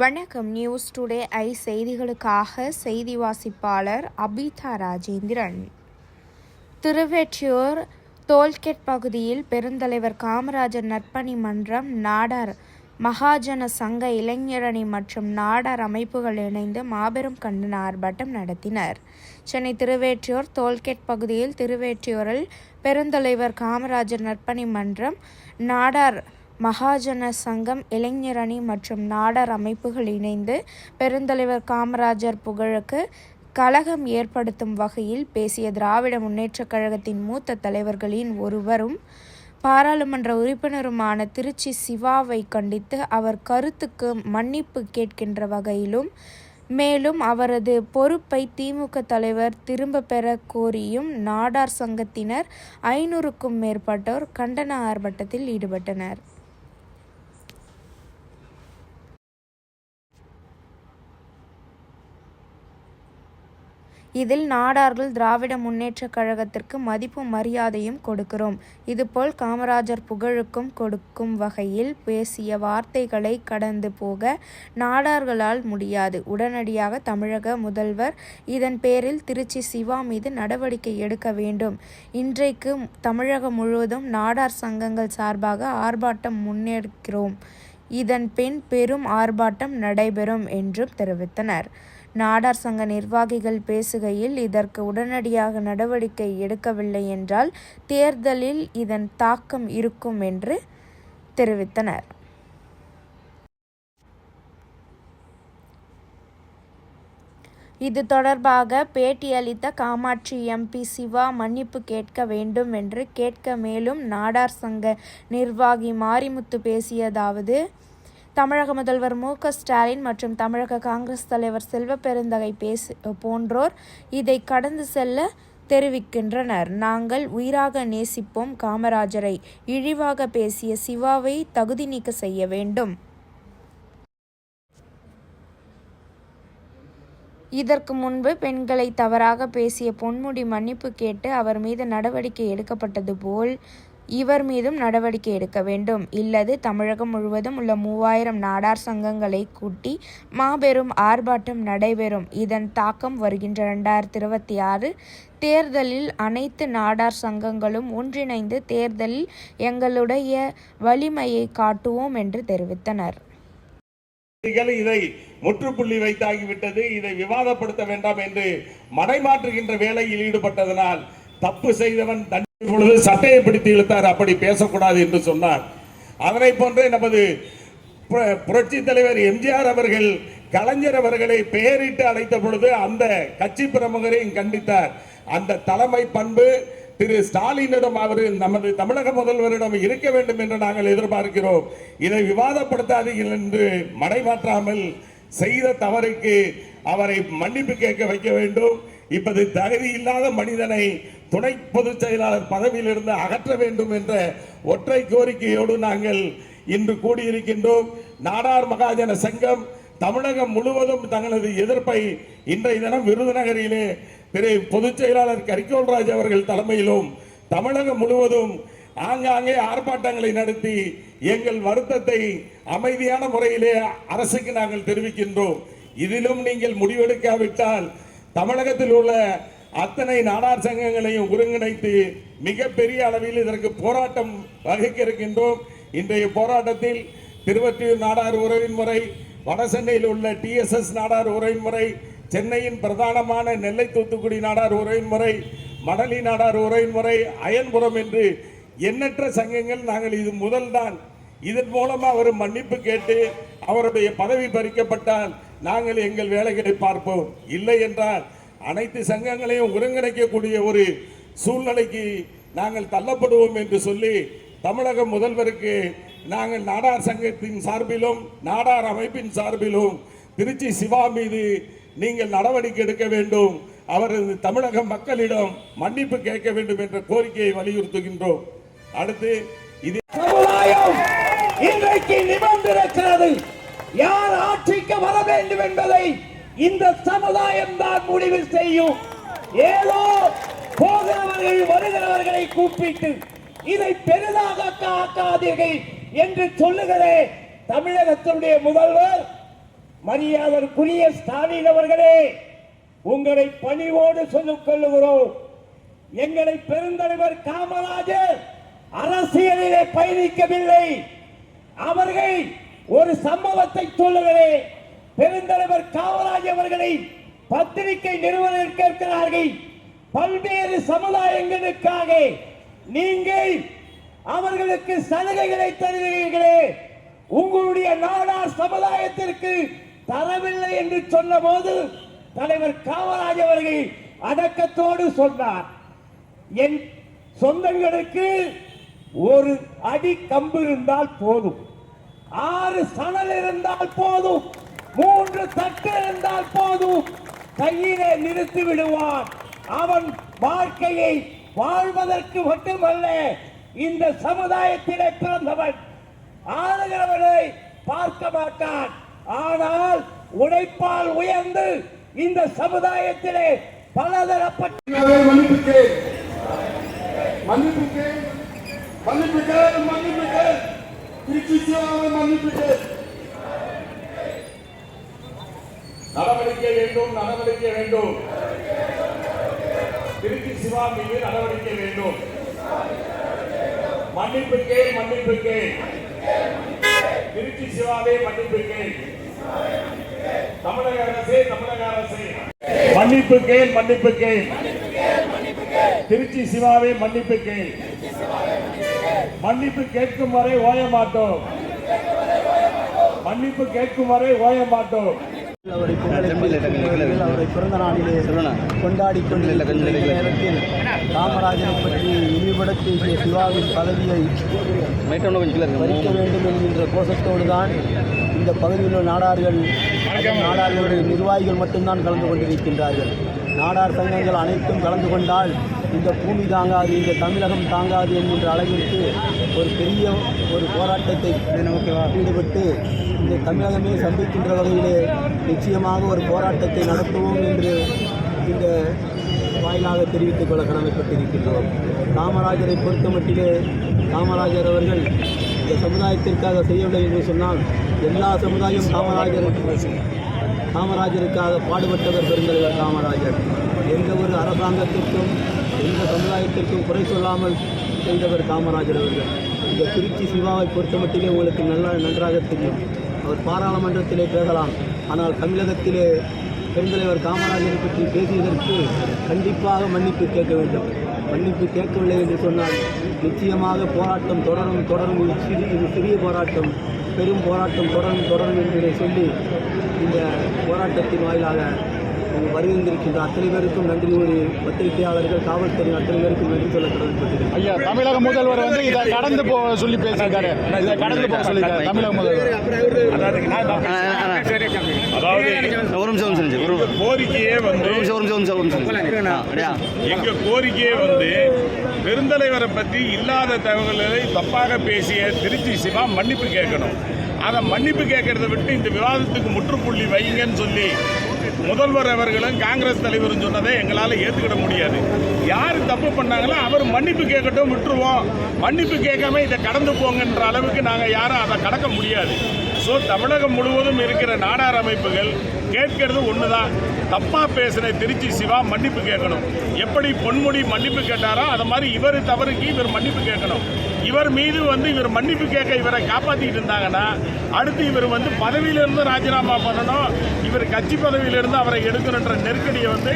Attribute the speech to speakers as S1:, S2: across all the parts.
S1: வணக்கம். News today ஐ செய்திகளுக்காக செய்தி வாசிப்பாளர் அபிதா ராஜேந்திரன். திருவெற்றியூர் டோல்கேட் பகுதியில் பெருந்தலைவர் காமராஜர் நற்பணி மன்றம் நாடார் மகாஜன சங்க இளைஞரணி மற்றும் நாடார் அமைப்புகள் இணைந்து மாபெரும் கண்டன ஆர்ப்பாட்டம் நடத்தினர். சென்னை திருவேற்றியூர் தோல்கெட் பகுதியில் திருவேற்றியூரில் பெருந்தலைவர் காமராஜர் நற்பணி மன்றம் நாடார் மகாஜன சங்கம் இளைஞரணி மற்றும் நாடார் அமைப்புகள் இணைந்து பெருந்தலைவர் காமராஜர் புகழுக்கு கலகம் ஏற்படுத்தும் வகையில் பேசிய திராவிட முன்னேற்றக் கழகத்தின் மூத்த தலைவர்களின் ஒருவரும் பாராளுமன்ற உறுப்பினருமான திருச்சி சிவாவை கண்டித்து அவர் கருத்துக்கு மன்னிப்பு கேட்கின்ற வகையிலும் மேலும் அவரது பொறுப்பை திமுக தலைவர் திரும்ப பெற கோரியும் நாடார் சங்கத்தினர் ஐநூறுக்கும் மேற்பட்டோர் கண்டன ஆர்ப்பாட்டத்தில் ஈடுபட்டனர். இதில் நாடார்கள் திராவிட முன்னேற்றக் கழகத்திற்கு மதிப்பும் மரியாதையும் கொடுக்கிறோம். இதுபோல் காமராஜர் புகழுக்கும் கொடுக்கும் வகையில் பேசிய வார்த்தைகளை கடந்து போக நாடார்களால் முடியாது. உடனடியாக தமிழக முதல்வர் இதன் பேரில் திருச்சி சிவா மீது நடவடிக்கை எடுக்க வேண்டும். இன்றைக்கு தமிழகம் முழுவதும் நாடார் சங்கங்கள் சார்பாக ஆர்ப்பாட்டம் முன்னெடுக்கிறோம் இதன் பின் பெரும் ஆர்ப்பாட்டம் நடைபெறும் என்றும் தெரிவித்தனர். நாடார் சங்க நிர்வாகிகள் பேசுகையில் இதற்கு உடனடியாக நடவடிக்கை எடுக்கவில்லை என்றால் தேர்தலில் இதன் தாக்கம் இருக்கும் என்று தெரிவித்தனர். இது தொடர்பாக பேட்டியளித்த காமாட்சி எம்பி சிவா மன்னிப்பு கேட்க வேண்டும் என்று கேட்க மேலும் நாடார் சங்க நிர்வாகி மாரிமுத்து பேசியதாவது தமிழக முதல்வர் மு க ஸ்டாலின் மற்றும் தமிழக காங்கிரஸ் தலைவர் செல்வ பெருந்தகை பேசு போன்றோர் இதை கடந்து செல்ல தெரிவிக்கின்றனர். நாங்கள் உயிராக நேசிப்போம். காமராஜரை இழிவாக பேசிய சிவாவை தகுதி நீக்க செய்ய வேண்டும். இதற்கு முன்பு பெண்களை தவறாக பேசிய பொன்முடி மன்னிப்பு கேட்டு அவர் மீது நடவடிக்கை எடுக்கப்பட்டது போல் இவர் மீதும் நடவடிக்கை எடுக்க வேண்டும். இல்லது தமிழகம் முழுவதும் உள்ள மூவாயிரம் நாடார் சங்கங்களை கூட்டி மாபெரும் ஆர்ப்பாட்டம் நடைபெறும். இதன் தாக்கம் வருகின்ற இரண்டாயிரத்தி இருபத்தி ஆறு தேர்தலில் அனைத்து நாடார் சங்கங்களும் ஒன்றிணைந்து தேர்தலில் எங்களுடைய வலிமையை காட்டுவோம் என்று தெரிவித்தனர்.
S2: இதை முற்றுப்புள்ளி வைத்தாகிவிட்டது. இதை விவாதப்படுத்த வேண்டாம் என்று மடைமாற்றுகின்ற வேலையில் ஈடுபட்டதனால் தப்பு செய்தவன் தண்டனை பொழுது சட்டையை பிடித்து இழுத்தார். அப்படி பேசக்கூடாது என்று சொன்னார். அதனை போன்றே நமது புரட்சி தலைவர் எம்ஜிஆர் அவர்கள் கலைஞர் அவர்களை பெயரிட்டு அழைத்த பொழுது அந்த கட்சி பிரமுகரையும் கண்டித்தார். அந்த தலைமை பண்பு திரு ஸ்டாலினிடம் அவர் நமது தமிழக முதல்வரிடம் இருக்க வேண்டும் என்று நாங்கள் எதிர்பார்க்கிறோம். இதை விவாதப்படுத்தாதீர்கள் என்று மடைமாற்றாமல் செய்த தவறுக்கு அவரை மன்னிப்பு கேட்க வைக்க வேண்டும். இப்போது தகுதி இல்லாத மனிதனை துணை பொதுச் செயலாளர் பதவியிலிருந்து அகற்ற வேண்டும் என்ற ஒற்றை கோரிக்கையோடு நாங்கள் இன்று கூடியிருக்கின்றோம். நாடார் மகாஜன சங்கம் தமிழகம் முழுவதும் தங்களது எதிர்ப்பை இன்றைய தினம் விருதுநகரிலே திரு பொதுச் செயலாளர் கரிகோல்ராஜ் அவர்கள் தலைமையிலும் தமிழகம் முழுவதும் ஆங்காங்கே ஆர்ப்பாட்டங்களை நடத்தி எங்கள் வருத்தத்தை அமைதியான முறையிலே அரசுக்கு நாங்கள் தெரிவிக்கின்றோம். இதிலும் நீங்கள் முடிவெடுக்காவிட்டால் தமிழகத்தில் உள்ள அத்தனை நாடார் சங்கங்களையும் ஒருங்கிணைத்து மிகப்பெரிய அளவில் இதற்கு போராட்டம் வகிக்க இருக்கின்றோம் இன்றைய போராட்டத்தில் திருவற்றியூர் நாடார் உறவின் முறை வடசென்னையில் உள்ள டிஎஸ்எஸ் நாடார் உறவின் முறை சென்னையின் பிரதானமான நெல்லை தூத்துக்குடி நாடார் உறவின் முறை மடலி நாடார் உறவின் முறை அயன்புரம் என்று எண்ணற்ற சங்கங்கள் நாங்கள் இது முதல்தான். இதன் மூலமாக அவர் மன்னிப்பு கேட்டு அவருடைய பதவி பறிக்கப்பட்டால் நாங்கள் எங்கள் வேலைகளை பார்ப்போம். இல்லை என்றால் அனைத்து சங்கங்களையும் ஒருங்கிணைக்கக்கூடிய ஒரு சூழ்நிலைக்கு நாங்கள் தள்ளப்படுவோம் என்று சொல்லி தமிழக முதல்வருக்கு நாங்கள் நாடார் சங்கத்தின் சார்பிலும் நாடார் அமைப்பின் சார்பிலும் திருச்சி சிவா மீது நீங்கள் நடவடிக்கை எடுக்க வேண்டும். அவரது தமிழக மக்களிடம் மன்னிப்பு கேட்க வேண்டும் என்ற கோரிக்கையை வலியுறுத்துகின்றோம். அடுத்து இது
S3: சமுதாயம் இன்றைக்கு நிபந்திருக்கிறது யார் ஆட்சிக்கு வர வேண்டும் என்பதை இந்த சமுதாயம் தான் முடிவு செய்யும். ஏதோ போகிறவர்கள் வருகிறவர்களை கூப்பிட்டு இதை பெரிதாக காக்காதீர்கள் என்று சொல்லுகிறே தமிழகத்தினுடைய முதல்வர் மரியாதற்குரிய ஸ்டாலின் அவர்களே உங்களை பணிவோடு சொல்லிக் கொள்ளுகிறோம். எங்களை பெருந்தலைவர் காமராஜர் அரசியலிலே பயணிக்கவில்லை. அவர்கள் ஒரு சம்பவத்தை சொல்லுகிறேன். பெருந்தலைவர் காமராஜ் அவர்களை பத்திரிகை நிறுவனர் கேட்கிறார்கள். பல்வேறு சமுதாயங்களுக்காக நீங்கள் அவர்களுக்கு சலுகைகளை தருகிறீர்களே. உங்களுடைய நாடார் சமுதாயத்திற்கு தரவில்லை என்று சொன்னபோது தலைவர் காமராஜ் அவர்கள் அடக்கத்தோடு சொன்னார். என் சொந்தங்களுக்கு ஒரு அடி கம்பு இருந்தால் போதும். ஆறு சணல் இருந்தால் போதும். மூன்று தட்டு இருந்தால் போதும். கையிலே நிறுத்தி விடுவான். அவன் வாழ்க்கையை வாழ்வதற்கு மட்டுமல்ல இந்த சமுதாயத்திலே பிறந்தவன். ஆளுகிறவனை பார்க்க மாட்டான். ஆனால் உழைப்பால் உயர்ந்து இந்த சமுதாயத்திலே பலதரப்பட்ட
S4: மன்னிப்புக்கு மன்னிப்புக்கு மன்னிப்புக்கு மன்னிப்புக்கு திருச்சி சிவாவை
S2: நடவடிக்கை வேண்டும் நடவடிக்கை வேண்டும். திருச்சி சிவா மீது நடவடிக்கை வேண்டும். மன்னிப்பு கேள் மன்னிப்பு கேள் திருச்சி சிவாவே மன்னிப்பு கேள் தமிழக அரசே தமிழக அரசே. மன்னிப்பு கேள் மன்னிப்பு கேள் திருச்சி சிவாவே மன்னிப்பு கேள் மன்னிப்பு கேட்கும் வரை ஓய மாட்டோம். மன்னிப்பு கேட்கும் வரை ஓய மாட்டோம்.
S5: அவரை அவரை பிறந்த நாளிலே கொண்டாடி கொண்டிருக்கின்ற நேரத்தில் காமராஜரை பற்றி இழிபடத் பேசிய சிவாவின் பதவியை பறிக்க வேண்டும் என்கின்ற கோஷத்தோடு தான் இந்த பகுதியில் உள்ள நாடார்கள் நாடார்களுடைய நிர்வாகிகள் மட்டும்தான் கலந்து கொண்டிருக்கின்றார்கள். நாடார் சங்கங்கள் அனைத்தும் கலந்து கொண்டால் இந்த பூமி தாங்காது இந்த தமிழகம் தாங்காது என்கின்ற அளவிற்கு ஒரு பெரிய ஒரு போராட்டத்தை ஈடுபட்டு இந்த தமிழகமே சந்திக்கின்ற வகையிலே நிச்சயமாக ஒரு போராட்டத்தை நடத்துவோம் என்று இந்த வாயிலாக தெரிவித்துக் கொள்ள கடமைப்பட்டிருக்கின்றோம். காமராஜரை பொறுத்த மட்டிலே காமராஜர் அவர்கள் இந்த சமுதாயத்திற்காக செய்யவில்லை என்று சொன்னால் எல்லா சமுதாயம் காமராஜர் காமராஜருக்காக பாடுபட்டவர் பெருந்தலைவர் காமராஜர். எந்த ஒரு அரசாங்கத்திற்கும் எந்த சமுதாயத்திற்கும் குறை சொல்லாமல் செய்தவர் காமராஜர் அவர்கள். இந்த திருச்சி சிவாவை பொறுத்தமட்டிலே உங்களுக்கு நல்லா நன்றாக தெரியும். அவர் பாராளுமன்றத்திலே பேசலாம். ஆனால் தமிழகத்திலே பெருந்தலைவர் காமராஜரை பற்றி பேசியதற்கு கண்டிப்பாக மன்னிப்பு கேட்க வேண்டும். மன்னிப்பு கேட்கவில்லை என்று சொன்னால் நிச்சயமாக போராட்டம் தொடரும் தொடரும். இது சிறிய இது சிறிய போராட்டம். பெரும் போராட்டம் தொடரும் தொடரும் என்பதை சொல்லி இந்த போராட்டத்தின் வாயிலாக வருகின்றிருக்கின்ற அத்தனை பேருக்கும் நன்றி கூறி பத்திரிகையாளர்கள் காவல்துறை அத்தனை பேருக்கும் நன்றி சொல்ல
S6: ஐயா தமிழக முதல்வர் வந்து இதை கடந்து போ சொல்லி பேசியிருக்காரு. இதை கடந்து போக சொல்லியிருக்காரு தமிழக முதல்வர்.
S2: அதாவது
S7: ஒரு நிமிஷம் ஒரு நிமிஷம் ஒரு
S2: கோரிக்கையே வந்து
S7: ஒரு நிமிஷம் ஒரு நிமிஷம் ஒரு நிமிஷம்
S2: எங்க கோரிக்கையே வந்து பெருந்தலைவரை பற்றி இல்லாத தகவல்களை தப்பாக பேசிய திருச்சி சிவா மன்னிப்பு கேட்கணும். அதை மன்னிப்பு கேட்கறத விட்டு இந்த விவாதத்துக்கு முற்றுப்புள்ளி வைங்கன்னு சொல்லி முதல்வர் அவர்களும் காங்கிரஸ் தலைவரும் சொன்னதை எங்களால் ஏற்றுக்கிட முடியாது. யார் தப்பு பண்ணாங்களோ அவர் மன்னிப்பு கேட்கட்டும் விட்டுருவோம். மன்னிப்பு கேட்காம இதை கடந்து போங்கன்ற அளவுக்கு நாங்கள் யாரும் அதை கடக்க முடியாது. ஸோ தமிழகம் முழுவதும் இருக்கிற நாடார் அமைப்புகள் கேட்கிறது ஒன்று தான் தப்பாக பேசின திருச்சி சிவா மன்னிப்பு கேட்கணும். எப்படி பொன்முடி மன்னிப்பு கேட்டாரோ அது மாதிரி இவர் தவறுக்கு இவர் மன்னிப்பு கேட்கணும். இவர் மீது வந்து இவர் மன்னிப்பு கேட்க இவரை காப்பாற்றிட்டு இருந்தாங்கன்னா அடுத்து இவர் வந்து பதவியிலிருந்து ராஜினாமா பண்ணணும் இவர் கட்சி பதவியிலிருந்து அவரை எடுக்கணுன்ற நெருக்கடியை வந்து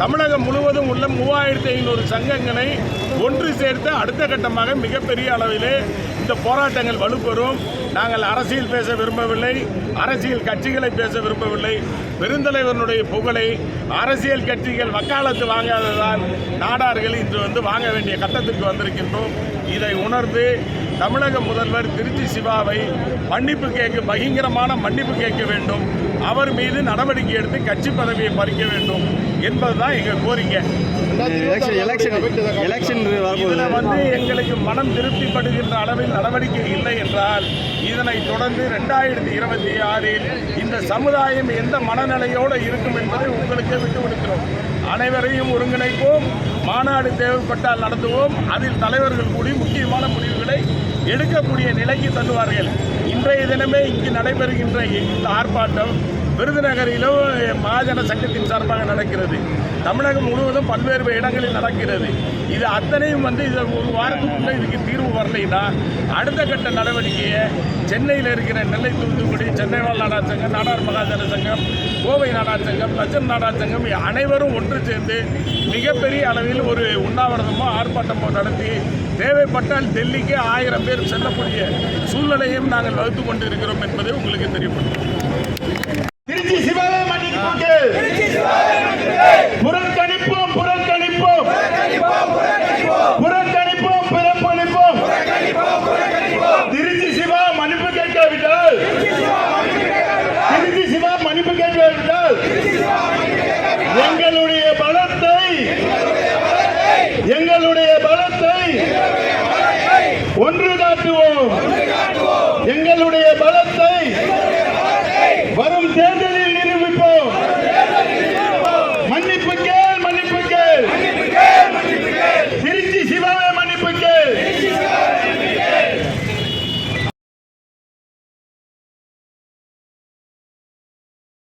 S2: தமிழகம் முழுவதும் உள்ள மூவாயிரத்தி ஐநூறு சங்கங்களை ஒன்று சேர்த்து அடுத்த கட்டமாக மிகப்பெரிய அளவிலே இந்த போராட்டங்கள் வலுப்பெறும். நாங்கள் அரசியல் பேச விரும்பவில்லை. அரசியல் கட்சிகளை பேச விரும்பவில்லை. பெருந்தலைவனுடைய புகழை அரசியல் கட்சிகள் வக்காலத்து வாங்காததால் நாடார்கள் இன்று வந்து வாங்க வேண்டிய கட்டத்துக்கு வந்திருக்கின்றோம். இதை உணர்ந்து தமிழக முதல்வர் திருச்சி சிவாவை மன்னிப்பு கேட்க பயங்கரமான மன்னிப்பு கேட்க வேண்டும். அவர் மீது நடவடிக்கை எடுத்து கட்சி பதவியை பறிக்க வேண்டும் என்பதுதான் எங்கள் கோரிக்கை.
S7: எலெக்ஷன் எலெக்ஷன் எலெக்ஷன்
S2: இதுல வந்து எங்களுக்கு மனம் திருப்திப்படுகின்ற அளவில் நடவடிக்கை இல்லை என்றால் இதனை தொடர்ந்து ரெண்டாயிரத்தி இருபத்தி ஆறில் இந்த சமுதாயம் எந்த மனநிலையோடு இருக்கும் என்பதை உங்களுக்கே விட்டு விடுக்கிறோம் அனைவரையும் ஒருங்கிணைப்போம். மாநாடு தேவைப்பட்டால் நடத்துவோம். அதில் தலைவர்கள் கூடி முக்கியமான முடிவுகளை எடுக்கக்கூடிய நிலைக்கு தள்ளுவார்கள். இன்றைய தினமே இங்கு நடைபெறுகின்ற இந்த ஆர்ப்பாட்டம் விருதுநகரிலும் மகாஜன சங்கத்தின் சார்பாக நடக்கிறது. தமிழகம் முழுவதும் பல்வேறு இடங்களில் நடக்கிறது. இது அத்தனையும் வந்து இது ஒரு வாரத்துக்குள்ளே இதுக்கு தீர்வு வரலைன்னா அடுத்த கட்ட நடவடிக்கையை சென்னையில் இருக்கிற நெல்லை தூத்துக்குடி சென்னை வாழ் நாடார் சங்கம் நாடார் மகாஜன சங்கம் கோவை நாடார் சங்கம் லட்சம் நாடார் சங்கம் அனைவரும் ஒன்று சேர்ந்து மிகப்பெரிய அளவில் ஒரு உண்ணாவிரதமோ ஆர்ப்பாட்டமோ நடத்தி தேவைப்பட்டால் டெல்லிக்கு ஆயிரம் பேர் செல்லக்கூடிய சூழ்நிலையும் நாங்கள் வகுத்து கொண்டு இருக்கிறோம் என்பதை உங்களுக்கு
S6: தெரியப்படுத்தும். காட்டுவோம். எங்களுடைய பலத்த